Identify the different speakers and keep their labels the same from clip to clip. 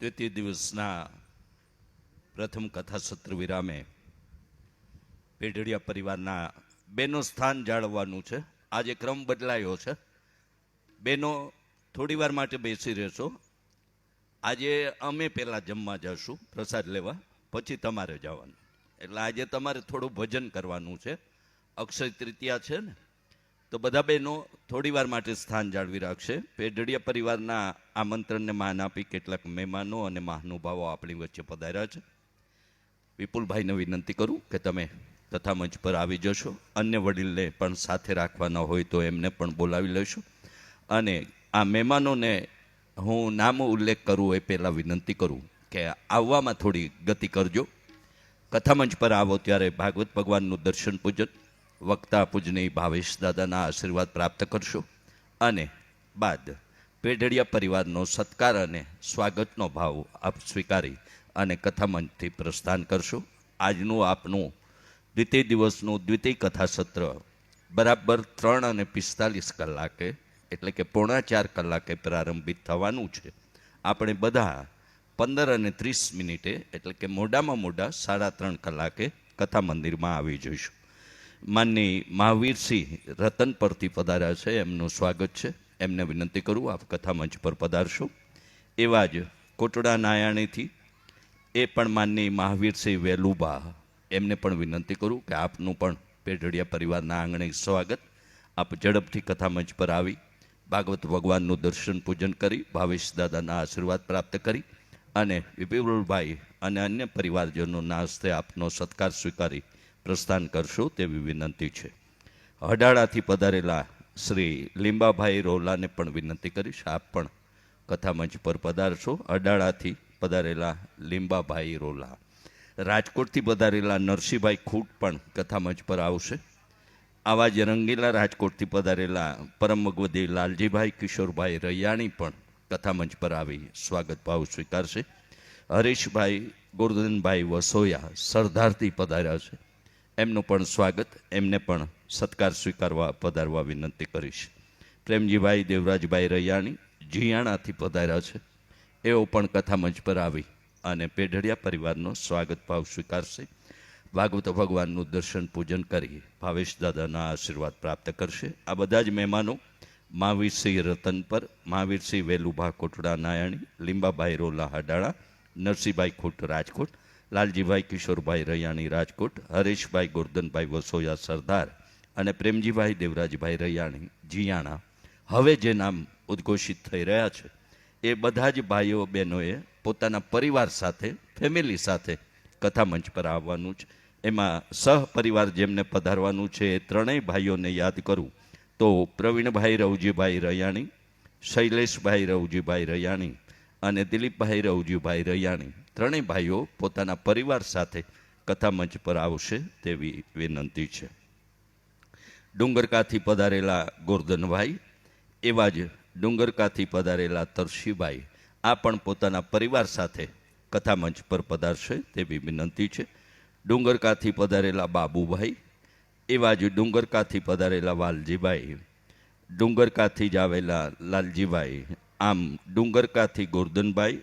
Speaker 1: દ્વિતીય દિવસના પ્રથમ કથા સત્ર વિરામે પેઢડિયા પરિવારના બેનો સ્થાન જાળવવાનું છે. આજે ક્રમ બદલાયો છે. બેનો થોડી વાર માટે બેસી રહેશો. આજે અમે પહેલાં જમવા જશું, પ્રસાદ લેવા, પછી તમારે જવાનું. એટલે આજે તમારે થોડું ભજન કરવાનું છે. અક્ષય તૃતીયા છે ને? તો બધા બહેનો થોડી વાર માટે સ્થાન જાળવી રાખશે. પેઢડિયા પરિવારના આમંત્રણને માન આપી કેટલાક મહેમાનો અને મહાનુભાવો આપણી વચ્ચે પધાર્યા છે. વિપુલભાઈને વિનંતી કરું કે તમે તથા મંચ પર આવી જશો. અન્ય વડીલને પણ સાથે રાખવાના હોય તો એમને પણ બોલાવી લઈશું અને આ મહેમાનોને હું નામ ઉલ્લેખ કરું એ પહેલાં વિનંતી કરું કે આવવામાં થોડી ગતિ કરજો. કથામંચ પર આવો ત્યારે ભાગવત ભગવાનનું દર્શન પૂજન વક્તા પૂજની ભાવેશ દાદાના આશીર્વાદ પ્રાપ્ત કરશો. અને બાદ પેઢડિયા પરિવારનો સત્કાર અને સ્વાગતનો ભાવ આપ સ્વીકારી અને કથામંચથી પ્રસ્થાન કરશો. આજનું આપનું દ્વિતીય દિવસનું દ્વિતીય કથા સત્ર બરાબર ત્રણ અને પિસ્તાલીસ કલાકે, એટલે કે પોણા ચાર કલાકે પ્રારંભિત થવાનું છે. આપણે બધા પંદર અને ત્રીસ મિનિટે, એટલે કે મોડામાં મોડા સાડા ત્રણ કલાકે કથા મંદિરમાં આવી જઈશું. માનની મહાવીરસિંહ રતન પરથી પધાર્યા છે. એમનું સ્વાગત છે. એમને વિનંતી કરું, આપ કથા મંચ પર પધારશો. એવા જ કોટડા નાયાણીથી એ પણ માનની મહાવીરસિંહ વેલુબા. એમને પણ વિનંતી કરું કે આપનું પણ પેઢડિયા પરિવારના આંગણે સ્વાગત. આપ ઝડપથી કથા મંચ પર આવી, ભાગવત ભગવાનનું દર્શન પૂજન કરી, ભાવેશ દાદાના આશીર્વાદ પ્રાપ્ત કરી અને વિપુલભાઈ અને અન્ય પરિવારજનોના હસ્તે આપનો સત્કાર સ્વીકારી પ્રસ્થાન કરશો તેવી વિનંતી છે. હડાળાથી પધારેલા શ્રી લીંબાભાઈ રોલાને પણ વિનંતી કરીશ. આપ પણ કથામંચ પર પધારશો. અડાળાથી પધારેલા લીંબાભાઈ રોલા રાજકોટથી પધારેલા નરસિંહભાઈ ખૂટ પણ કથામંચ પર આવશે. આવા જ રંગીલા રાજકોટથી પધારેલા પરમ ભગવદી લાલજીભાઈ, કિશોરભાઈ રૈયાણી પણ કથામંચ પર આવી સ્વાગત ભાવ સ્વીકારશે. હરીશભાઈ, ગોરધનભાઈ વસોયા સરદારથી પધાર્યા છે. એમનું પણ સ્વાગત, એમને પણ સત્કાર સ્વીકારવા, પધારવા વિનંતી કરીશ. પ્રેમજીભાઈ, દેવરાજભાઈ રૈયાણી જીયાણાથી પધાર્યા છે. એઓ પણ કથા મંચ પર આવી અને પેઢડિયા પરિવારનો સ્વાગત ભાવ સ્વીકારશે. ભાગવત ભગવાનનું દર્શન પૂજન કરી ભાવેશ દાદાના આશીર્વાદ પ્રાપ્ત કરશે. આ બધા જ મહેમાનો મહાવીરસિંહ રતન પર, મહાવીરસિંહ વેલુભા કોટડા નાયાણી, લીંબાભાઈ રોલા હડાળા, નરસિંહભાઈ ખોટ રાજકોટ લાલજીભાઈ કિશોરભાઈ રૈયાણી રાજકોટ, હરેશભાઈ ગોરધનભાઈ વસોયા સરદાર અને પ્રેમજીભાઈ દેવરાજભાઈ રૈયાણી જીયાણા. હવે જે નામ ઉદ્ઘોષિત થઈ રહ્યા છે, એ બધા જ ભાઈઓ બહેનોએ પોતાના પરિવાર સાથે, ફેમિલી સાથે કથા મંચ પર આવવાનું છે. એમાં સહપરિવાર જેમને પધારવાનું છે, એ ત્રણેય ભાઈઓને યાદ કરું. તો પ્રવીણભાઈ રવજીભાઈ રૈયાણી, શૈલેષભાઈ રવજીભાઈ રૈયાણી અને દિલીપભાઈ રવજીભાઈ રૈયાણી. ત્રણેય ભાઈઓ પોતાના પરિવાર સાથે કથા મંચ પર આવશે તેવી વિનંતી છે. ડુંગરકાથી પધારેલા ગોરધનભાઈ, એવા જ ડુંગરકાથી પધારેલા તરશીભાઈ આ પણ પોતાના પરિવાર સાથે કથા મંચ પર પધારશે તેવી વિનંતી છે. ડુંગરકાથી પધારેલા બાબુભાઈ, એવા જ ડુંગરકાથી પધારેલા વાલજીભાઈ ડુંગરકાથી જ આવેલા લાલજીભાઈ, આમ ડુંગરકાથી ગોરધનભાઈ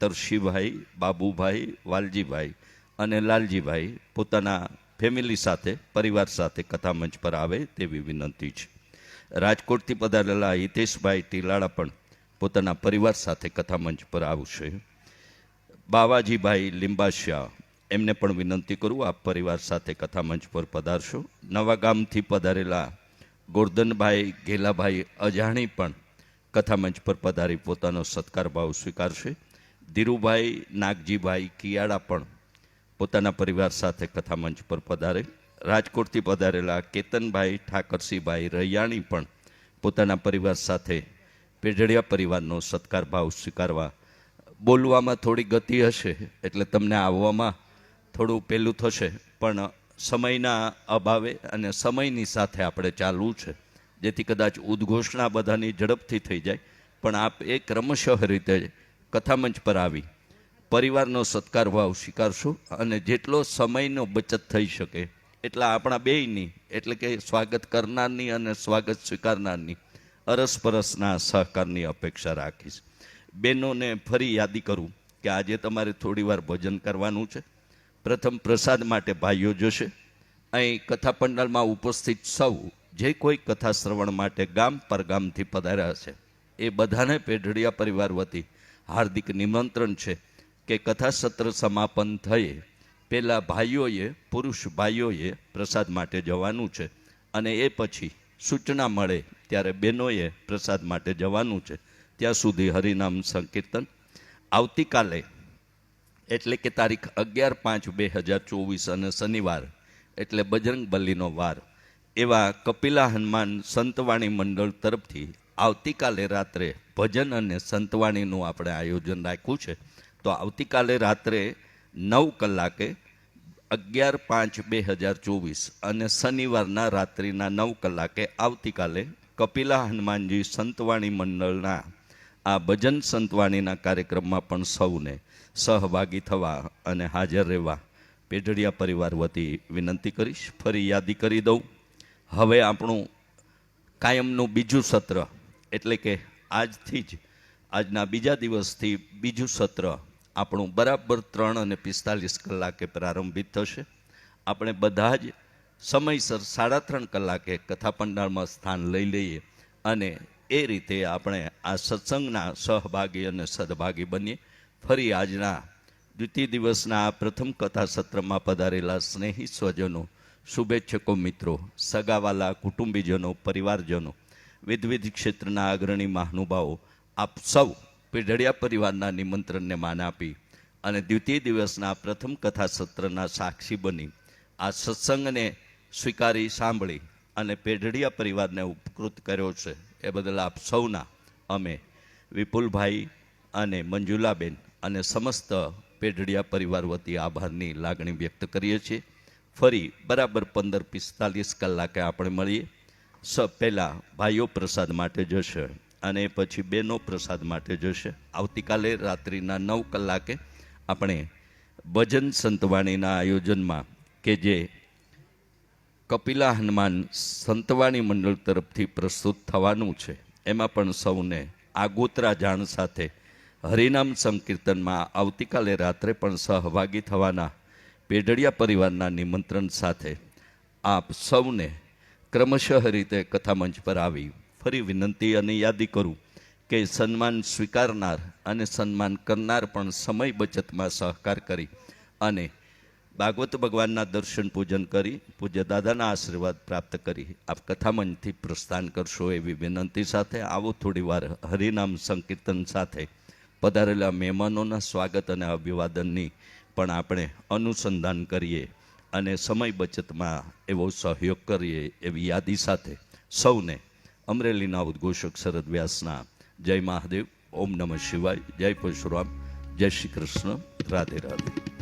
Speaker 1: તરશીભાઈ બાબુભાઈ, વાલજીભાઈ અને લાલજીભાઈ પોતાના ફેમિલી સાથે, પરિવાર સાથે કથા મંચ પર આવે તેવી વિનંતી છે. રાજકોટથી પધારેલા હિતેશભાઈ ટીલાળા પણ પોતાના પરિવાર સાથે કથા મંચ પર આવશે. બાવાજીભાઈ લિંબાશિયા, એમને પણ વિનંતી કરું, આપ પરિવાર સાથે કથા મંચ પર પધારશો. નવા ગામથી પધારેલા ગોરધનભાઈ ગેલાભાઈ અજાણી પણ કથા મંચ પર પધારી પોતાનો સત્કાર ભાવ સ્વીકારશે. ધીરુભાઈ, નાગજીભાઈ, કિયાળા પણ પોતાના પરિવાર સાથે કથા મંચ પર પધારે. રાજકોટથી પધારેલા કેતનભાઈ, ઠાકરસિંહભાઈ, રૈયાણી પણ પોતાના પરિવાર સાથે પેઢડિયા પરિવારનો સત્કાર ભાવ સ્વીકારવા બોલવામાં થોડી ગતિ હશે એટલે તમને આવવામાં થોડું પહેલું થશે. પણ સમયના અભાવે અને સમયની સાથે આપણે ચાલવું છે, જેથી કદાચ ઉદ્ઘોષણા બધાની ઝડપથી થઈ જાય. પણ આપ એ ક્રમશઃ રીતે કથામંચ પર આવી. પરિવારનો સત્કાર ભાવ સ્વીકારશો અને જેટલો સમયનો બચત થઈ શકે એટલા આપણા બેયની એટલે કે સ્વાગત કરનારની અને સ્વાગત સ્વીકારનારની અરસપરસના સહકારની અપેક્ષા રાખીશ. બહેનોને ફરી યાદી કરું કે આજે તમારે થોડીવાર ભોજન કરવાનું છે. પ્રથમ પ્રસાદ માટે ભાઈઓ જશે. અહીં કથા પંડાલમાં ઉપસ્થિત સૌ જે કોઈ કથા શ્રવણ માટે ગામ પર ગામથી પધાર્યા છે. એ બધાને પેઢડિયા પરિવાર વતી હાર્દિક નિમંત્રણ છે કે કથા સત્ર સમાપન થયે. પહેલાં ભાઈઓએ, પુરુષ ભાઈઓએ પ્રસાદ માટે જવાનું છે અને એ પછી સૂચના મળે ત્યારે બહેનોએ પ્રસાદ માટે જવાનું છે. ત્યાં સુધી હરિનામ સંકીર્તન. આવતીકાલે, એટલે કે તારીખ અગિયાર પાંચ બે હજાર ચોવીસ અને શનિવાર, એટલે બજરંગ બલીનો વાર, એવા કપિલા હનુમાન સંતવાણી મંડળ તરફથી આવતીકાલે રાત્રે ભજન અને સંતવાણીનું આપણે આયોજન રાખ્યું છે. તો આવતીકાલે રાત્રે નવ કલાકે અગિયાર પાંચ બે હજાર ચોવીસ અને શનિવારના રાત્રિના નવ કલાકે આવતીકાલે કપિલા હનુમાનજી સંતવાણી મંડળના આ ભજન સંતવાણીના કાર્યક્રમમાં પણ સૌને સહભાગી થવા અને હાજર રહેવા પેઢડિયા પરિવાર વતી વિનંતી કરીશ. ફરી યાદી કરી દઉં. હવે આપણું કાયમનું બીજું સત્ર એટલે કે આજથી જ, આજના બીજા દિવસથી બીજું સત્ર આપણું બરાબર ત્રણ અને પિસ્તાલીસ કલાકે પ્રારંભિત થશે. આપણે બધા જ સમયસર સાડા ત્રણ કલાકે કથા પંડાળમાં સ્થાન લઈ લઈએ અને એ રીતે આપણે આ સત્સંગના સહભાગી અને સદભાગી બનીએ. ફરી આજના દ્વિતીય દિવસના આ પ્રથમ કથા સત્રમાં પધારેલા સ્નેહી સ્વજનો, શુભેચ્છકો મિત્રો, સગાવાલા કુટુંબીજનો, પરિવારજનો વિવિધ ક્ષેત્રના અગ્રણી મહાનુભાવો આપ સૌ પેઢડિયા પરિવારના નિમંત્રણને માન આપી અને દ્વિતીય દિવસના પ્રથમ કથા સત્રના સાક્ષી બની આ સત્સંગને સ્વીકારી, સાંભળી અને પેઢડિયા પરિવારને ઉપકૃત કર્યો છે. એ બદલ આપ સૌના અમે વિપુલભાઈ અને મંજુલાબેન અને સમસ્ત પેઢડિયા પરિવાર વતી આભારની લાગણી વ્યક્ત કરીએ છીએ. ફરી બરાબર પંદર પિસ્તાલીસ કલાકે આપણે મળીએ. સ પહેલાં ભાઈઓ પ્રસાદ માટે જશે અને પછી બહેનો પ્રસાદ માટે જશે. આવતીકાલે રાત્રિના નવ કલાકે આપણે ભજન સંતવાણીના આયોજનમાં કે જે કપિલા હનુમાન સંતવાણી મંડળ તરફથી પ્રસ્તુત થવાનું છે, એમાં પણ સૌને આગોતરા જાણ સાથે હરિનામ સંકીર્તનમાં આવતીકાલે રાત્રે પણ સહભાગી થવાના, પેઢડિયા પરિવારના નિમંત્રણ સાથે આપ સૌને ક્રમશઃ રીતે કથામંચ પર આવી. ફરી વિનંતી અને યાદી કરું કે સન્માન સ્વીકારનાર અને સન્માન કરનાર પણ સમય બચતમાં સહકાર કરી અને ભાગવત ભગવાનના દર્શન પૂજન કરી, પૂજ્ય દાદાના આશીર્વાદ પ્રાપ્ત કરી. આપ કથામંચથી પ્રસ્થાન કરશો એવી વિનંતી સાથે આવો થોડી વાર હરિનામ સંકીર્તન સાથે પધારેલા મહેમાનોના સ્વાગત અને અભિવાદનની પણ આપણે અનુસંધાન કરીએ. અને સમય બચતમાં એવો સહયોગ કરીએ એવી યાદી સાથે સૌને અમરેલીના ઉદ્ઘોષક શરદ વ્યાસના જય મહાદેવ, ઓમ નમઃ શિવાય, જય પરશુરામ, જય શ્રી કૃષ્ણ, રાધે રાધે.